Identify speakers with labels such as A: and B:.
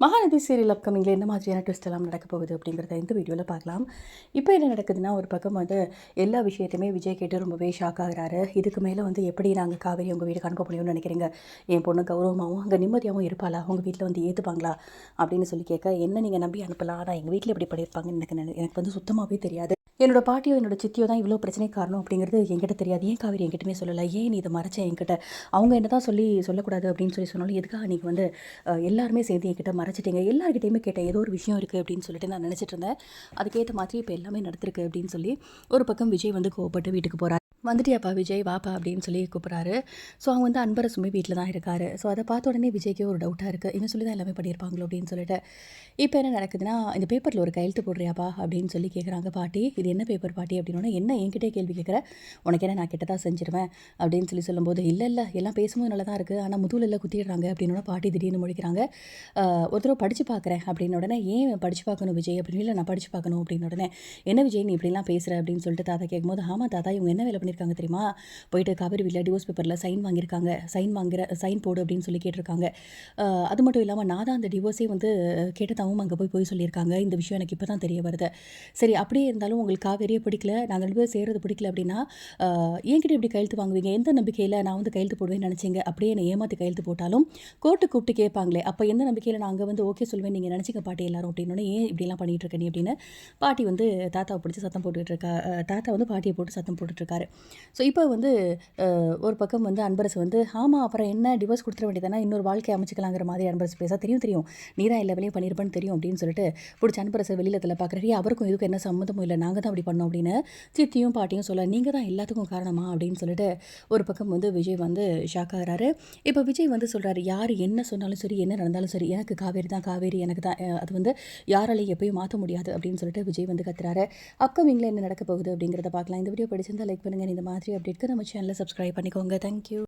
A: Mahanadi serial அப்கமிங்கில் என்ன மாதிரியான twist எல்லாம் நடக்க போகுது அப்படிங்கிறத இந்த வீடியோவில் பார்க்கலாம். இப்போ என்ன நடக்குதுன்னா ஒரு பக்கம் வந்து எல்லா விஷயத்தையுமே விஜய் கேட்டு ரொம்பவே ஷாக் ஆகுறாரு. இதுக்கு மேலே வந்து எப்படி நாங்கள் காவேரி உங்கள் வீட்டுக்கு அனுப்ப முடியும்னு நினைக்கிறீங்க? என் பொண்ணு கௌரவமாகவும் அங்கே நிம்மதியாகவும் இருப்பாளா? உங்கள் வீட்டில் வந்து ஏற்றுப்பாங்களா அப்படின்னு சொல்லி கேட்க என்ன நீங்கள் நம்பி அனுப்பலாம்? ஆனால் எங்கள் வீட்டில் எப்படி பண்ணியிருப்பாங்கன்னு எனக்கு நினை- எனக்கு வந்து சுத்தமாகவே தெரியாது. என்னோட பாட்டியோ என்னோட சித்தியோ தான் இவ்வளோ பிரச்சனை காரணம் அப்படிங்கிறது என்கிட்ட தெரியாது. ஏன் காவேரி என்கிட்டமே சொல்லலை? ஏன் நீ இதை மறைச்ச என்கிட்ட? அவங்க என்ன தான் சொல்லி சொல்லக்கூடாது அப்படின்னு சொல்லி சொன்னாலும் எதுக்காக நீங்கள் வந்து எல்லாருமே சேர்ந்து என்கிட்ட மறைச்சிட்டீங்க? எல்லாருக்கிட்டையுமே கேட்டேன். ஏதோ ஒரு விஷயம் இருக்குது அப்படின்னு சொல்லிட்டு நான் நினச்சிட்டு இருந்தேன். அதுக்கேற்ற மாதிரி இப்போ எல்லாமே நடந்திருக்கு அப்படின்னு சொல்லி ஒரு பக்கம் விஜய் வந்து கோவப்பட்டு வீட்டுக்கு போகிறார் வந்துட்டியாப்பா விஜய் வாப்பா அப்படின்னு சொல்லி கூப்பிட்றாரு. ஸோ அவங்க வந்து அன்பரசுமே வீட்டில் தான் இருக்காரு. ஸோ அதை பார்த்த உடனே விஜய்க்கே ஒரு டவுட்டாக இருக்குது இவன் சொல்லி தான் எல்லாமே பண்ணியிருப்பாங்களோ அப்படின்னு சொல்லிட்டு. இப்போ என்ன நடக்குதுன்னா இந்த பேப்பரில் ஒரு கையெழுத்து போடுறியாப்பா அப்படின்னு சொல்லி கேட்குறாங்க பாட்டி இது என்ன பேப்பர் பாட்டி? அப்படின்னா என்ன என்கிட்டே கேள்வி கேட்குற உனக்கு என்ன நான் கிட்டதான் செஞ்சிருவேன்? அப்படின்னு சொல்லி சொல்லும்போது இல்லை இல்லை எல்லாம் பேசும்போது நல்லா தான் இருக்குது ஆனால் முதுகில் எல்லாம் குத்திடுறாங்க. அப்படின்னு பாட்டி திடீர்னு முடிக்கிறாங்க ஆஹ், ஒரு தடவை படித்து பார்க்குறேன் அப்படின்னு உடனே ஏன் படித்து பார்க்கணும் விஜய்? அப்படின்னு இல்லை நான் படித்து பார்க்கணும் அப்படின்னு உடனே என்ன விஜய் நீ இப்படிலாம் பேசுகிற அப்படின்னு சொல்லிட்டு தாத்தா கேட்கும்போது ஆமாம் தாத்தா இவங்க என்ன வேலை பண்ணியிருக்காங்க தெரியுமா? போயிட்டு காவேரி வீட்டில் டிவோர்ஸ் பேப்பரில் சைன் வாங்கியிருக்காங்க. சைன் வாங்குற சைன் போடு அப்படின்னு சொல்லி கேட்டிருக்காங்க. அது மட்டும் இல்லாமல் நான் தான் அந்த டிவோர்ஸே வந்து கேட்டதாகவும் அங்கே போய் போய் சொல்லியிருக்காங்க. இந்த விஷயம் எனக்கு இப்போ தான் தெரிய வருது. சரி அப்படியே இருந்தாலும் உங்களுக்கு காவேரியே பிடிக்கல நாங்கள் ரெண்டு பேரும் சேர்றது பிடிக்கல அப்படின்னா என்கிட்ட இப்படி கையெழுத்து வாங்குவீங்க? எந்த நம்பிக்கையில் நான் வந்து கையெழுத்து போடுவேன்னு நினச்சிங்க? அப்படியே என்னை ஏமாற்றி கையெழுத்து போட்டாலும் கோர்ட்டு கூப்பிட்டு கேட்பாங்களே அப்போ எந்த நம்பிக்கையில் நான் அங்கே வந்து ஓகே சொல்வேன் நீங்கள் நினச்சிங்க பாட்டி எல்லாரும் அப்படின்னு ஏன் இப்படிலாம் பண்ணிகிட்டு இருக்க நீ? அப்படின்னு பாட்டி வந்து தாத்தாவை பிடிச்சி சத்தம் போட்டுக்கிட்டு இருக்கா தாத்தா வந்து பாட்டியை போட்டு சத்தம் போட்டுட்ருக்காரு ஸோ இப்போ வந்து ஒரு பக்கம் வந்து அன்பரசு வந்து ஆமாம் அப்புறம் என்ன? டிவோர்ஸ் கொடுத்துட வேண்டியதானே இன்னொரு வாழ்க்கை அமைச்சிக்கலாங்கிற மாதிரி அன்பரசு பேச தெரியும் தெரியும். நீ தான் எல்லா வேலையும் பண்ணியிருப்பேன்னு தெரியும் அப்படின்னு சொல்லிட்டு பிடிச்ச அன்பரசை வெளியில் பார்க்குறாரு அவருக்கும் இதுக்கும் என்ன சம்மந்தமும் இல்லை. நாங்கள் தான் அப்படி பண்ணோம் அப்படின்னு சித்தியும் பாட்டியும் சொல்ல நீங்கள் தான் எல்லாத்துக்கும் காரணமா? அப்படின்னு சொல்லிட்டு ஒரு பக்கம் வந்து விஜய் வந்து ஷாக் ஆகிறாரு. இப்போ விஜய் வந்து சொல்கிறாரு யார் என்ன சொன்னாலும் சரி என்ன நடந்தாலும் சரி எனக்கு காவேரி தான் காவேரி எனக்கு தான் அது வந்து யாராலையும் எப்பயும் மாற்ற முடியாது அப்படின்னு சொல்லிட்டு விஜய் வந்து கத்துறாரு. அப்கமிங்கில் என்ன நடக்க போகுது? அப்படிங்கிறத பார்க்கலாம் இந்த வீடியோ பிடிச்சிருந்தா லைக் பண்ணுங்கள் இந்த மாதிரி அப்டேட்க்கு நம்ம சேனலை சப்ஸ்கிரைப் பண்ணிக்கோங்க. தேங்க்யூ